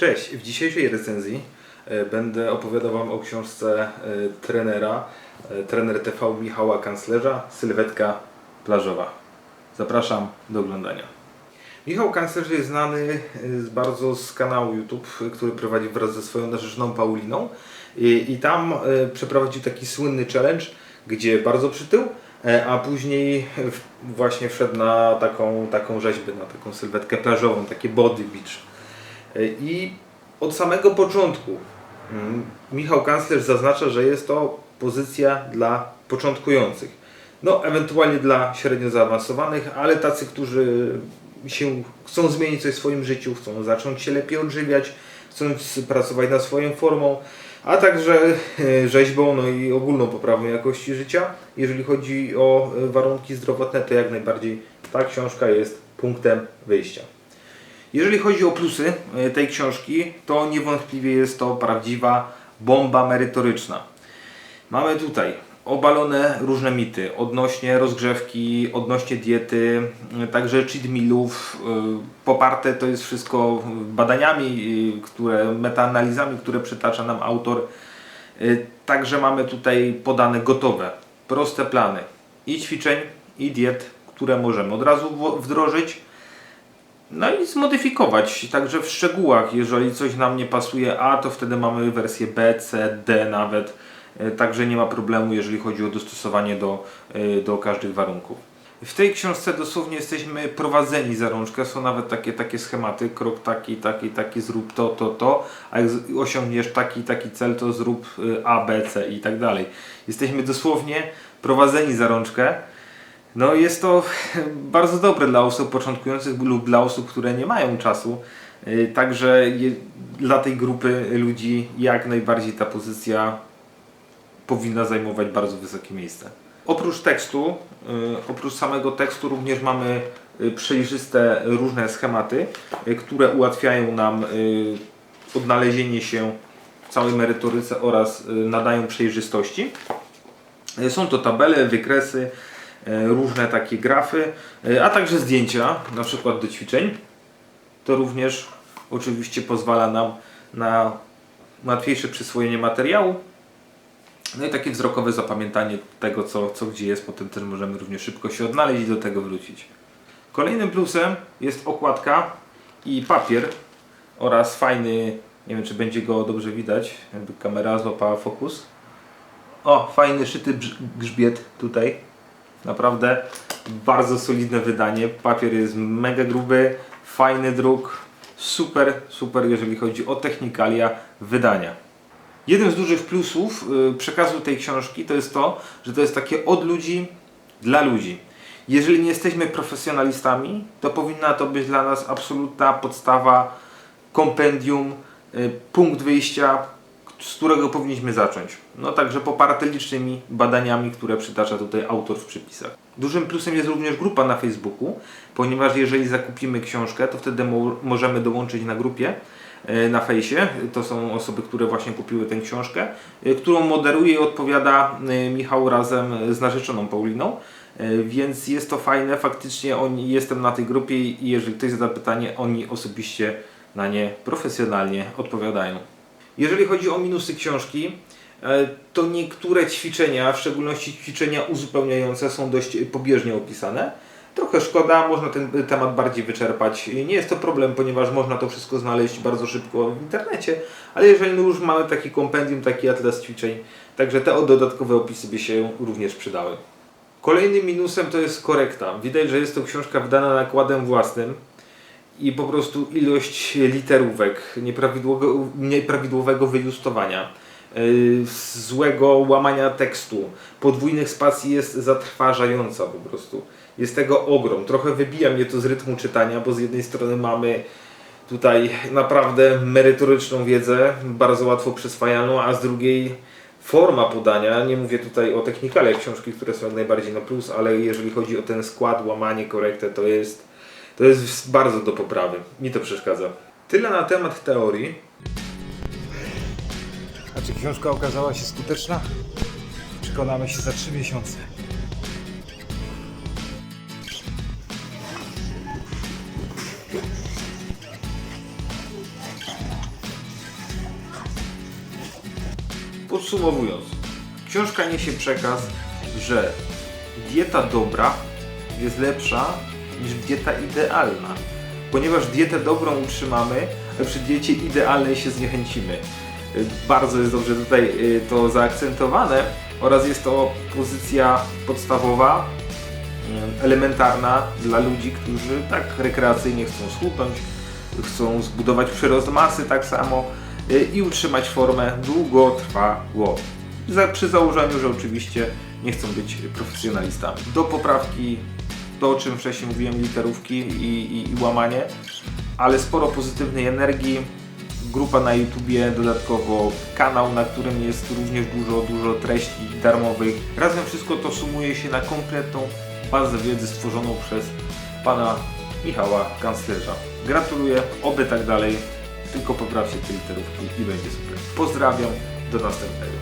Cześć, w dzisiejszej recenzji e, będę opowiadał Wam o książce e, trenera, e, trener TV Michała Kanclerza, Sylwetka plażowa. Zapraszam do oglądania. Michał Kanclerz jest znany bardzo z kanału YouTube, który prowadzi wraz ze swoją narzeczoną Pauliną i, i tam przeprowadził taki słynny challenge, gdzie bardzo przytył, a później właśnie wszedł na taką, taką rzeźbę, na taką sylwetkę plażową, takie body beach. E, I od samego początku mm, Michał Kanclerz zaznacza, że jest to pozycja dla początkujących. No, ewentualnie dla średnio zaawansowanych, ale tacy, którzy się chcą zmienić coś w swoim życiu, chcą zacząć się lepiej odżywiać, chcą pracować nad swoją formą, a także e, rzeźbą, no i ogólną poprawą jakości życia. Jeżeli chodzi o e, warunki zdrowotne, to jak najbardziej ta książka jest punktem wyjścia. Jeżeli chodzi o plusy e, tej książki, to niewątpliwie jest to prawdziwa bomba merytoryczna. Mamy tutaj obalone różne mity odnośnie rozgrzewki, odnośnie diety, e, także cheat mealów. e, Poparte to jest wszystko badaniami, które, metaanalizami, które przytacza nam autor. Także mamy tutaj podane gotowe, proste plany i ćwiczeń, i diet, które możemy od razu wdrożyć. No i zmodyfikować, także w szczegółach, jeżeli coś nam nie pasuje A, to wtedy mamy wersję B, C, D nawet. E, Także nie ma problemu, jeżeli chodzi o dostosowanie do, e, do każdych warunków. W tej książce dosłownie jesteśmy prowadzeni za rączkę, są nawet takie, takie schematy, krok taki, taki, taki, zrób to, to, to, a jak osiągniesz taki, taki cel, to zrób e, A, B, C i tak dalej. Jesteśmy dosłownie prowadzeni za rączkę. No jest to bardzo dobre dla osób początkujących lub dla osób, które nie mają czasu. Yy, Także dla tej grupy ludzi jak najbardziej ta pozycja powinna zajmować bardzo wysokie miejsce. Oprócz tekstu, yy, oprócz samego tekstu również mamy yy, przejrzyste różne schematy, które ułatwiają nam odnalezienie się w całej merytoryce oraz nadają przejrzystości. Są to tabele, wykresy, różne takie grafy, e, a także zdjęcia, na przykład do ćwiczeń. To również oczywiście pozwala nam na łatwiejsze przyswojenie materiału. No i takie wzrokowe zapamiętanie tego, co, co gdzie jest, potem też możemy również szybko się odnaleźć i do tego wrócić. Kolejnym plusem jest okładka i papier oraz fajny, nie wiem czy będzie go dobrze widać, jakby kamera złapała fokus. O, fajny szyty grzbiet tutaj. Naprawdę bardzo solidne wydanie. Papier jest mega gruby, fajny druk. Super, super, jeżeli chodzi o technikalia wydania. Jeden z dużych plusów y, przekazu tej książki to jest to, że to jest takie od ludzi dla ludzi. Jeżeli nie jesteśmy profesjonalistami, to powinna to być dla nas absolutna podstawa, kompendium, y, punkt wyjścia, z którego powinniśmy zacząć. No także poparte licznymi badaniami, które przytacza tutaj autor w przypisach. Dużym plusem jest również grupa na Facebooku, ponieważ jeżeli zakupimy książkę, to wtedy mo- możemy dołączyć na grupie e, na fejsie. To są osoby, które właśnie kupiły tę książkę, e, którą moderuje i odpowiada e, Michał razem z narzeczoną Pauliną. Więc jest to fajne, faktycznie jestem na tej grupie i jeżeli ktoś zada pytanie, oni osobiście na nie profesjonalnie odpowiadają. Jeżeli chodzi o minusy książki, e, to niektóre ćwiczenia, w szczególności ćwiczenia uzupełniające, są dość pobieżnie opisane. Trochę szkoda, można ten temat bardziej wyczerpać. Nie jest to problem, ponieważ można to wszystko znaleźć bardzo szybko w internecie, ale jeżeli już mamy taki kompendium, taki atlas ćwiczeń, także te dodatkowe opisy by się również przydały. Kolejnym minusem to jest korekta. Widać, że jest to książka wydana nakładem własnym i po prostu ilość literówek, nieprawidłowego, nieprawidłowego wyjustowania, yy, złego łamania tekstu, podwójnych spacji jest zatrważająca po prostu. Jest tego ogrom. Trochę wybija mnie to z rytmu czytania, bo z jednej strony mamy tutaj naprawdę merytoryczną wiedzę, bardzo łatwo przyswajalną, a z drugiej forma podania, nie mówię tutaj o technikaliach książki, które są jak najbardziej na plus, ale jeżeli chodzi o ten skład, łamanie, korektę, to jest, to jest bardzo do poprawy. Mi to przeszkadza. Tyle na temat teorii. A czy książka okazała się skuteczna? Przekonamy się za 3 miesiące. Podsumowując, książka niesie przekaz, że dieta dobra jest lepsza niż dieta idealna. Ponieważ dietę dobrą utrzymamy, a przy diecie idealnej się zniechęcimy. Bardzo jest dobrze tutaj y, to zaakcentowane oraz jest to pozycja podstawowa, y, elementarna dla ludzi, którzy tak rekreacyjnie chcą schudnąć, chcą zbudować przyrost masy tak samo y, i utrzymać formę długotrwało. Przy założeniu, że oczywiście nie chcą być profesjonalistami. Do poprawki to, o czym wcześniej mówiłem, literówki i, i, i łamanie, ale sporo pozytywnej energii, grupa na YouTubie, dodatkowo kanał, na którym jest również dużo, dużo treści darmowych. Razem wszystko to sumuje się na kompletną bazę wiedzy stworzoną przez pana Michała Kanclerza. Gratuluję, oby tak dalej, tylko poprawcie te literówki i będzie super. Pozdrawiam, do następnego.